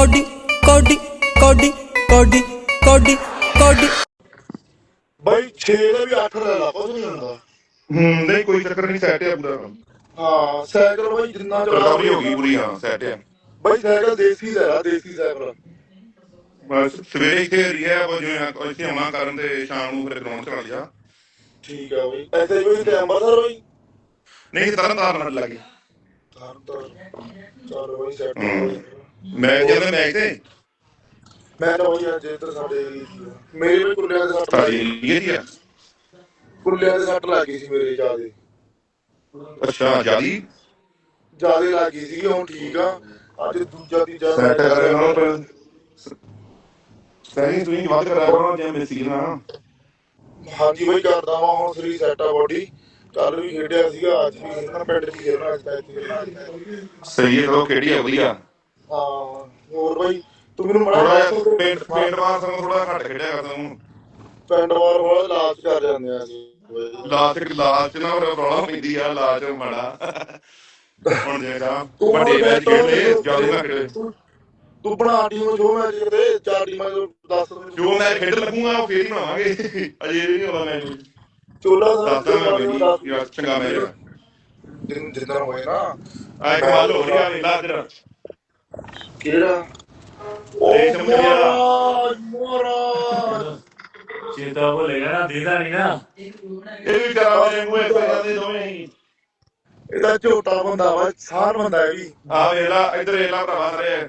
Cody ਕੋਡੀ ਕੋਡੀ ਕੋਡੀ ਕੋਡੀ ਕੋਡੀ। ਬਾਈ 6 ਦਾ ਵੀ 8 ਲੈ ਲਾ ਕੁਝ ਨਹੀਂ ਹੁੰਦਾ। ਹੂੰ ਨਹੀਂ ਕੋਈ ਚੱਕਰ ਨਹੀਂ ਸੈਟ ਹੈ ਪੂਰਾ। ਹਾਂ ਸਾਈਕਲ ਬਾਈ ਜਿੰਨਾ ਚਲਾ ਰਿਕਵਰੀ ਹੋ ਗਈ ਪੂਰੀ ਹਾਂ ਸੈਟ ਹੈ। ਬਾਈ ਸਾਈਕਲ ਦੇਸੀ ਲੈ ਲਾ ਦੇਸੀ ਸਾਈਕਲ। ਬਸ ਸਵੇਰੇ ਇੱਥੇ ਰਿਹਾ ਆਪਾਂ ਜਿਵੇਂ ਆ- ਇੱਥੇ ਆਉਣਾ ਕਰਨ ਤੇ ਸ਼ਾਮ ਨੂੰ ਫਿਰ ਗਰਾਊਂਡ ਚਲਾ ਲਿਆ ਠੀਕ ਆ ਬਾਈ। ਐਸੇ ਕੋਈ ਤੇ ਅੰਬਰਸਰ ਬਾਈ? ਨਹੀਂ ਤਰਨ ਤਾਰਨ ਲੱਗੇ ਧਰ ਧਰ ਚਲ ਬਾਈ ਸੈਟ ਹੂੰ। ਮੈਂ ਜਦੋਂ ਮੈਚ ਤੇ ਮੈਂ ਤਾਂ ਬਾਈ ਅੱਜ ਇੱਧਰ ਸਾਡੇ ਮੇਰੇ ਵੀ ਕੁੱਲਿਆਂ ਦੇ ਸੱਟ ਲੱਗੀ ਇਹ ਦੀ ਆ? ਕੁੱਲਿਆਂ ਦੇ ਸੱਟ ਲੱਗੀ ਸੀ ਮੇਰੇ ਜਿਆਦੇ। ਅੱਛਾ ਜਿਆਦੀ? ਜਿਆਦੇ ਲੱਗੀ ਸੀ ਹੁਣ ਠੀਕ ਆ। ਅੱਜ ਦੂਜਾ ਤੀਜਾ ਸੈਟ ਕਰ ਰਿਹਾ ਨਾ ਪਰ ਸਹੀ ਤੁਸੀਂ ਵੱਧ ਕਰਾ ਕਰੋ ਜੇ ਮੇਸੀ ਨਾ। ਹਾਂਜੀ ਬਾਈ ਕਰਦਾ ਵਾਂ ਹੁਣ ਸਰੀ ਸੈਟ ਆ ਬੋਡੀ ਕੱਲ ਵੀ ਖੇਡਿਆ ਸੀਗਾ ਅੱਜ ਵੀ ਖੇਡਣਾ ਪਿੰਡ ਦੀ ਖੇਡਣਾ ਅੱਜ ਤਾਂ ਇੱਥੇ ਸਹੀ ਹੈ ਚਲੋ ਕਿਹੜੀ ਆ ਵਧੀਆ। ਹੋਰ ਬਾਈ ਤੂੰ ਮੈਨੂੰ ਮੜਾ ਪਿੰਡ ਪਿੰਡ ਵਾਰ ਸਾਨੂੰ ਥੋੜਾ ਘੱਟ ਖੇਡਿਆ ਕਰਦਾ ਹੂੰ ਪਿੰਡ ਵਾਰ ਵਾਲਾ ਲਾਲਚ ਕਰ ਜਾਂਦੇ ਆ ਜੀ। ਬਾਈ। ਲਾਚ ਲਾਚ ਨਾ ਰੌਲਾ ਪੈਂਦੀ ਆ ਲਾਚ ਮਾੜਾ। ਹੁਣ ਜਿਹੜਾ ਵੱਡੇ ਹੁਣ ਮੈਚ ਖੇਡਦੇ ਜ਼ਿਆਦਾ ਨਾ ਖੇਡੇ ਤੂੰ- ਬਣਾ ਟੀਮ ਜੋ ਮੈਚ ਖੇਡੇ ਚਾਰ ਟੀਮਾਂ ਜੋ 10 ਜੋ ਮੈਚ ਖੇਡ ਲੱਗੂਗਾ ਉਹ ਫੇਰ ਹੀ ਬਣਾਵਾਂਗੇ। ਅਜੇ ਨਹੀਂ ਹੋਣਾ ਮੈਚ। ਚੋਲਾ ਮੈਂ ਯਾਰ ਚੰਗਾ ਮੈਚ ਦਿਨ ਜਿੰਨਾ ਹੋਏ ਨਾ। ਆ ਇੱਕ ਵਾਰ ਹੋ ਗਿਆ ਵੇਲਾ ਇਧਰ। ਕਿਹੜਾ? ਚੇਤਾ ਨਾ ਦੀਦਾ ਨਹੀਂ ਨਾ। ਇਹ ਵੀ ਮੂੰਹ ਇੱਕ ਜਾਂਦੇ ਦੋਵੇਂ। ਹੀ ਇਹਦਾ ਝੋਟਾ ਬੰਦਾ ਵਾ ਸਾਰ ਬੰਦਾ ਹੈ ਵੀ। ਆ ਵੇਲਾ ਇਧਰ ਵੇਲਾ ਭਰਾਵਾ ਸਾਰੇ।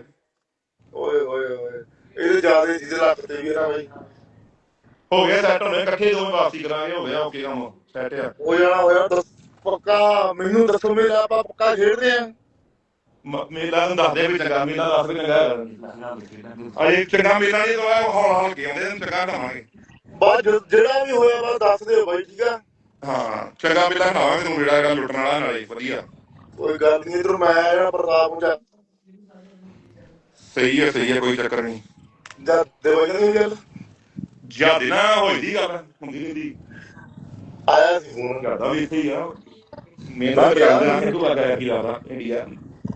ਓਏ ਓਏ ਓਏ। ਇਹਦੇ ਜਿਆਦੇ ਜਿਹਦੇ ਲੱਕ ਤੇ ਵੀ ਨਾ ਬਾਈ। ਹੋ ਗਿਆ ਸੈੱਟ ਹੋਣੇ ਇਕੱਠੇ ਦੋਵੇਂ ਵਾਪਸੀ ਕਰਾਂਗੇ ਹੋ ਗਿਆ ਓਕੇ ਕੰਮ। ਸੈੱਟ ਆ। ਹੋ ਜਾਣਾ ਹੋਇਆ ਦੱਸ। ਪੱਕਾ ਮੈਨੂੰ ਦੱਸੋ ਮੇਰਾ ਆਪਾਂ ਪੱਕਾ ਖੇਡਦੇ ਆ। ਮੇਲਾ ਨੂੰ ਦੱਸਦੇ ਵੀ ਚੰਗਾ ਮੇਲਾ ਦੱਸ ਵੀ ਚੰਗਾ। ਅਜੇ ਚੰਗਾ ਮੇਲਾ ਨਹੀਂ ਤਾਂ ਹੌਲ ਹੌਲ ਕੇ ਆਉਂਦੇ ਨੇ ਚੰਗਾ ਕਰਾਵਾਂਗੇ ਬਾਅਦ ਜਿਹੜਾ ਵੀ ਹੋਇਆ ਬਸ ਦੱਸ ਦਿਓ ਬਾਈ ਠੀਕ ਆ? ਹਾਂ ਚੰਗਾ ਮੇਲਾ ਕਰਾਵਾਂਗੇ ਤੈਨੂੰ ਜਿਹੜਾ ਹੈਗਾ ਲੁੱਟਣ ਵਾਲਾ ਨਾਲੇ ਵਧੀਆ। ਕੋਈ ਗੱਲ ਨਹੀਂ ਇਧਰ ਮੈਂ ਜਿਹੜਾ ਪ੍ਰਤਾਪ ਨੂੰ ਜਾ ਸਹੀ ਹੈ ਸਹੀ ਹੈ ਕੋਈ ਚੱਕਰ ਨਹੀਂ ਜਾ ਦੇ ਬਾਈ ਨਹੀਂ ਗੱਲ। ਜਿਆਦੇ ਨਾ ਹੋਈ ਦੀ ਗੱਲ ਹੁੰਦੀ ਨਹੀਂ ਦੀ ਆਇਆ ਸੀ। ਫੋਨ ਕਰਦਾ ਵੀ ਇੱਥੇ ਹੀ ਆ। ਮੇਰਾ ਤਾਂ ਕਿ ਤੂੰ ਲੱਗਾ ਕੀ ਲੱਗਦਾ ਇੰਡੀਆ?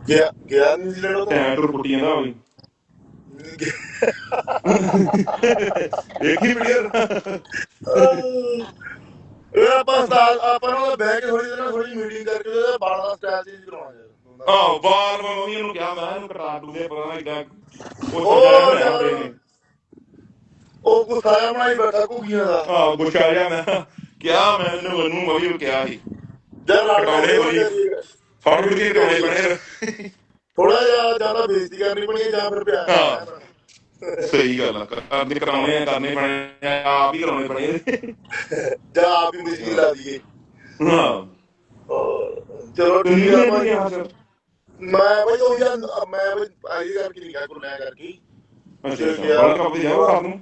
ਗਿਆ ਗਿਆ ਨਿਊਜ਼ੀਲੈਂਡ ਤੋਂ ਟੈਂ ਟੁਰ ਪੁੱਟੀ ਜਾਂਦਾ ਹੋਈ ਦੇਖੀ ਵੀਡੀਓ ਇਹ ਆਪਾਂ ਉਸਤਾਦ ਆਪਾਂ ਨਾਲ ਬਹਿ ਕੇ ਥੋੜੀ ਦੇਰ ਥੋੜੀ ਮੀਟਿੰਗ ਕਰਕੇ ਉਹਦਾ ਬਾਲਾਂ ਦਾ ਸਟਾਈਲ ਚੇਂਜ ਕਰਾਉਣਾ ਯਾਰ। ਆਹ ਬਾਲ ਮੈਂ ਮੰਮੀ ਨੂੰ ਕਿਹਾ ਮੈਂ ਇਹਨੂੰ ਕਟਾ ਟੂ ਦੇ ਪਤਾ ਇਦਾਂ ਉਹ ਉਹ ਯਾਰ। ਉਹਦੇ ਨੇ। ਉਹ ਗੁੱਸਾਇਆ ਬਣਾਈ ਬੈਠਾ ਘੁੱਗੀਆਂ ਦਾ। ਆਹ ਗੁੱਸਾ ਜਿਹਾ ਮੈਂ ਕਿਹਾ ਮੈਂ ਇਹਨੂੰ ਉਹਨੂੰ ਨੂੰ ਕਿਹਾ ਸੀ। ਜਦ ਕਟਾਉਣੇ ਹੋਈ। ਫੜ ਕੇ ਕਰਾਉਣੇ ਬਣੇ ਥੋੜਾ ਜਿਹਾ ਜ਼ਿਆਦਾ ਬੇਇੱਜ਼ਤੀ ਕਰਨੀ ਪਣੀ ਜਾਂ ਫਿਰ ਪਿਆਰ ਹਾਂ। ਸਹੀ ਗੱਲ ਆ। ਕਰਨੇ ਕਰਾਉਣੇ ਆ ਕਰਨੇ ਪੈਣੇ ਆ ਆਪ ਹੀ ਕਰਾਉਣੇ ਪੈਣੇ ਜਾਂ ਆਪ ਹੀ ਮੁਸ਼ਕਿਲ ਲਾ ਦਈਏ। ਹਾਂ। ਚਲੋ ਠੀਕ ਆ ਭਾਈ ਮੈਂ ਬਈ ਉਹ ਜਾਂ ਮੈਂ ਬਈ ਆਈ ਕਰਕੇ ਨਹੀਂ ਗਿਆ ਗੁਰਮਿਆ ਕਰਕੇ। ਅੱਛਾ ਵਰਲਡ ਕੱਪ ਜਾਓ ਰਾਤ ਨੂੰ?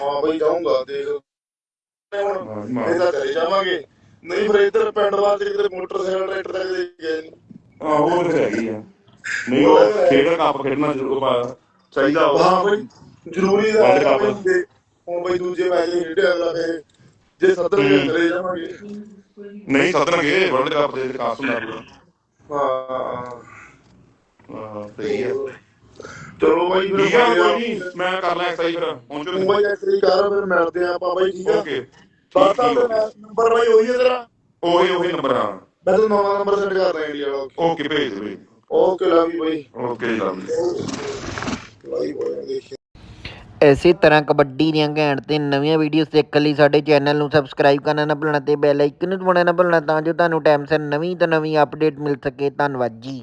ਹਾਂ ਬਈ ਜਾਊਂਗਾ ਦੇਖ ਹੁਣ ਹਾਂ, ਮਾਰ। ਇਹਦਾ ਚਲੇ ਜਾਵਾਂਗੇ। ਨਹੀਂ ਫਿਰ ਇੱਧਰ ਪਿੰਡ ਤੇ ਕਿਤੇ ਮੋਟਰਸਾਈਕਲ ਤੱਕ ਦੇ ਗਏ ਨੀ। ਆਹ ਉਹ ਤਾਂ ਹੈਗੀ ਆ। ਨਹੀਂ ਉਹ ਖੇਡ ਕੱਪ ਖੇਡਣਾ ਜ਼ਰੂਰ ਪਾ- ਚਾਹੀਦਾ ਉਹ ਹਾਂ ਬਈ ਜ਼ਰੂਰੀ ਦਾ World Cup। ਬਈ ਦੇ- ਹੁਣ ਬਈ ਦੂਜੇ ਮੈਚ ਖੇਡਿਆ ਅਗਲਾ ਫੇ ਜੇ ਹੂੰ। ਦੇ ਚਲੇ ਜਾਵਾਂਗੇ। ਨਹੀਂ ਸੱਦਣਗੇ ਵਰਲਡ ਕੱਪ ਦੇ ਕਾਸ ਹੁੰਦਾ ਹਾਂ। ਹਾਂ ਸਹੀ ਆ। ਚਲੋ ਬਾਈ ਫਿਰ ਨਹੀਂ ਮੈਂ ਕਰ ਲਾਂ ਐਕਸਰਸਾਈਜ਼ ਫਿਰ। ਤੂੰ ਪਹੁੰਚੋ ਬਾਈ ਐਸਰੀ ਕਰ ਫਿਰ ਮਿਲਦੇ ਆ ਆਪਾਂ ਬਾਈ ਠੀਕ ਆ? ਓਕੇ। ਬਾਤਾਂ ਤੇ ਨੰਬਰ ਬਾਈ ਉਹੀ ਹੈ ਤੇਰਾ? ਉਹੀ ਉਹੀ ਨੰਬਰ ਆ। ਮੈਂ ਤੈਨੂੰ ਨਵਾਂ ਨੰਬਰ ਸੈਂਡ ਕਰਦਾ ਇੰਡੀਆ ਵਾਲਾ ਓਕੇ। ਭੇਜ ਦੇ ਭੇਜ okay love you bye okay lovely bye bye ਦੇਖੀ। ਇਸੇ ਤਰ੍ਹਾਂ ਕਬੱਡੀ ਦੀਆਂ ਘੈਂਟ ਤੇ ਨਵੀਆਂ ਵੀਡੀਓਜ਼ ਦੇਖਣ ਲਈ ਸਾਡੇ ਚੈਨਲ ਨੂੰ ਸਬਸਕ੍ਰਾਈਬ ਕਰਨਾ ਨਾ ਭੁੱਲਣਾ ਤੇ ਬੈਲ ਆਈਕਨ ਨੂੰ ਦਬਾਉਣਾ ਨਾ ਭੁੱਲਣਾ ਤਾਂ ਜੋ ਤੁਹਾਨੂੰ ਟਾਈਮ ਸਿਰ ਨਵੀਂ ਤੋਂ ਨਵੀਂ ਅਪਡੇਟ ਮਿਲ ਸਕੇ। ਧੰਨਵਾਦ ਜੀ।